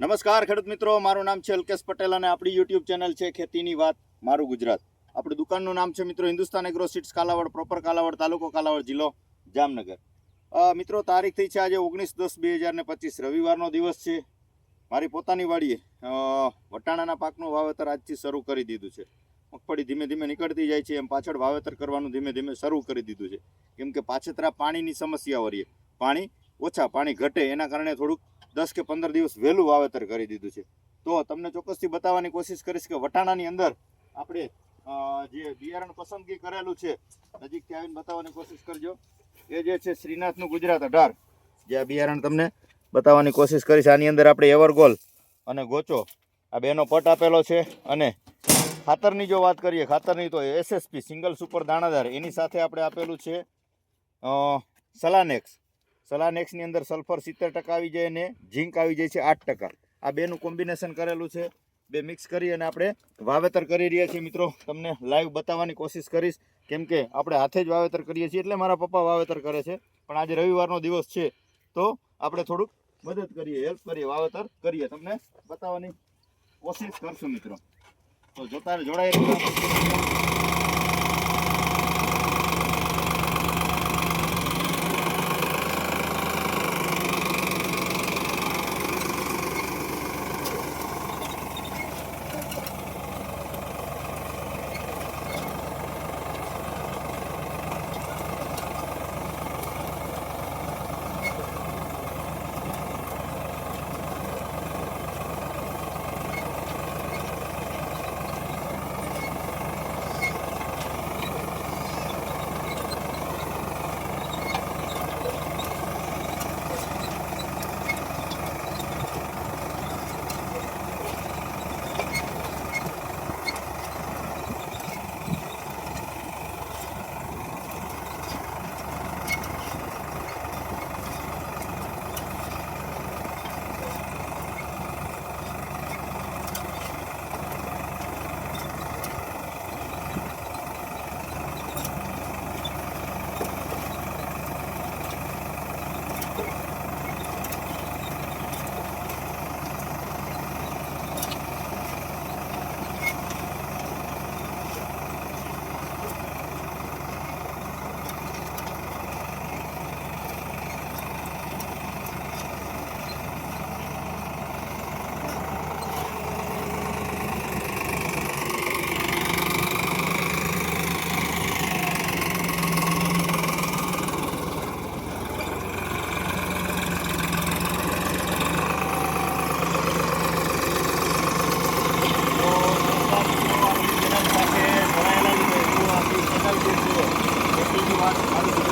નમસ્કાર ખેડૂત મિત્રો, મારું નામ છે અલ્કેશ પટેલ અને આપણી યુટ્યુબ ચેનલ છે ખેતીની વાત, મારું ગુજરાત. આપણી દુકાનનું નામ છે મિત્રો Hindustan Agro Seeds Kalavad proper Kalavad તાલુકો કાલાવડ જિલ્લો જામનગર. મિત્રો, તારીખ થઈ છે આજે ઓગણીસ દસ બે હજારને પચીસ, રવિવારનો દિવસ છે. મારી પોતાની વાડીએ વટાણાના પાકનું વાવેતર આજથી શરૂ કરી દીધું છે. મગફળી ધીમે ધીમે નીકળતી જાય છે, એમ પાછળ વાવેતર કરવાનું ધીમે ધીમે શરૂ કરી દીધું છે. કેમ કે પાછેતરા પાણીની સમસ્યા વરીએ પાણી ઓછા, પાણી ઘટે, એના કારણે થોડુંક દસ કે પંદર દિવસ વહેલું વાવેતર કરી દીધું છે. તો તમને ચોક્કસથી બતાવવાની કોશિશ કરીશ કે વટાણાની અંદર આપણે જે બિયારણ પસંદગી કરેલું છે, નજીકથી આવીને બતાવવાની કોશિશ કરજો. એ જે છે શ્રીનાથનું ગુજરાત અઢાર. જે આ બિયારણ તમને બતાવવાની કોશિશ કરીશ. આની અંદર આપણે એવરગોલ અને ગોચો, આ બેનો પટ આપેલો છે અને ખાતરની જો વાત કરીએ, ખાતરની તો એસએસપી, સિંગલ સુપર દાણાદાર, એની સાથે આપણે આપેલું છે સલાનેક્સ. સલાનેક્સની અંદર સલ્ફર સિત્તેર ટકા આવી જાય અને ઝીંક આવી જાય છે આઠ ટકા. આ બેનું કોમ્બિનેશન કરેલું છે. બે મિક્સ કરી અને આપણે વાવેતર કરી રહ્યા છીએ. મિત્રો, તમને લાઈવ બતાવવાની કોશિશ કરીશ. કેમ કે આપણે હાથે જ વાવેતર કરીએ છીએ એટલે મારા પપ્પા વાવેતર કરે છે. પણ આજે રવિવારનો દિવસ છે, તો આપણે થોડુંક મદદ કરીએ હેલ્પ કરીએ, વાવેતર કરીએ. તમને બતાવવાની કોશિશ કરશું, મિત્રો. તો જોતા જોડાઈ